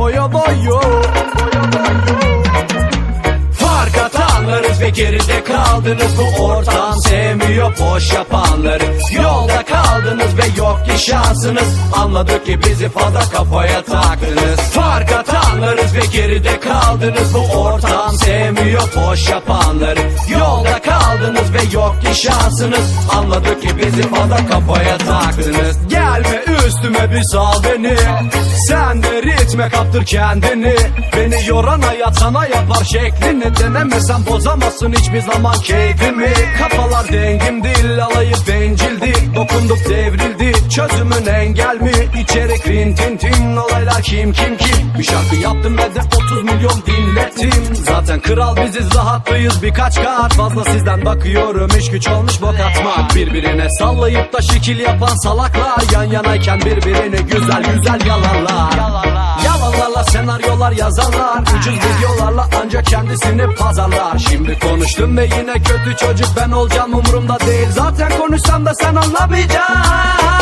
boya boyu. Fark atanlarız ve geride kaldınız. Bu ortam sevmiyor boş yapanları. Yolda kaldınız ve yok ki şansınız. Anladık ki bizi fazla kafaya taktınız. Fark atanlarız ve geride kaldınız. Bu ortam sevmiyor boş yapanları. Yolda kaldınız ve yok ki şansınız. Anladık ki bizi fazla kafaya taktınız Bir sal beni Sen de ritme kaptır kendini. Beni yoran hayat sana yapar şeklini. Denemesen bozamazsın hiçbir zaman keyfimi. Kafalar dengim değil alayı bencildi. Dokunduk devrildi çözümün engel mi? İçerik rin tin tin olaylar kim kim kim? Bir şarkı yaptım ve de 30 milyon dinlettim. Zaten kral biziz rahatlıyız birkaç kat Fazla sizden bakıyorum. İş güç olmuş bok atmak. Birbirine sallayıp da şekil yapan salaklar. Yan yanayken birbirini güzel güzel yalanlar Yalanlarla senaryolar yazanlar Ucuz videolarla ancak kendisini pazarlar. Şimdi konuştum ve yine kötü çocuk. Ben olacağım umurumda değil. Zaten konuşsam da sen anlamayacaksın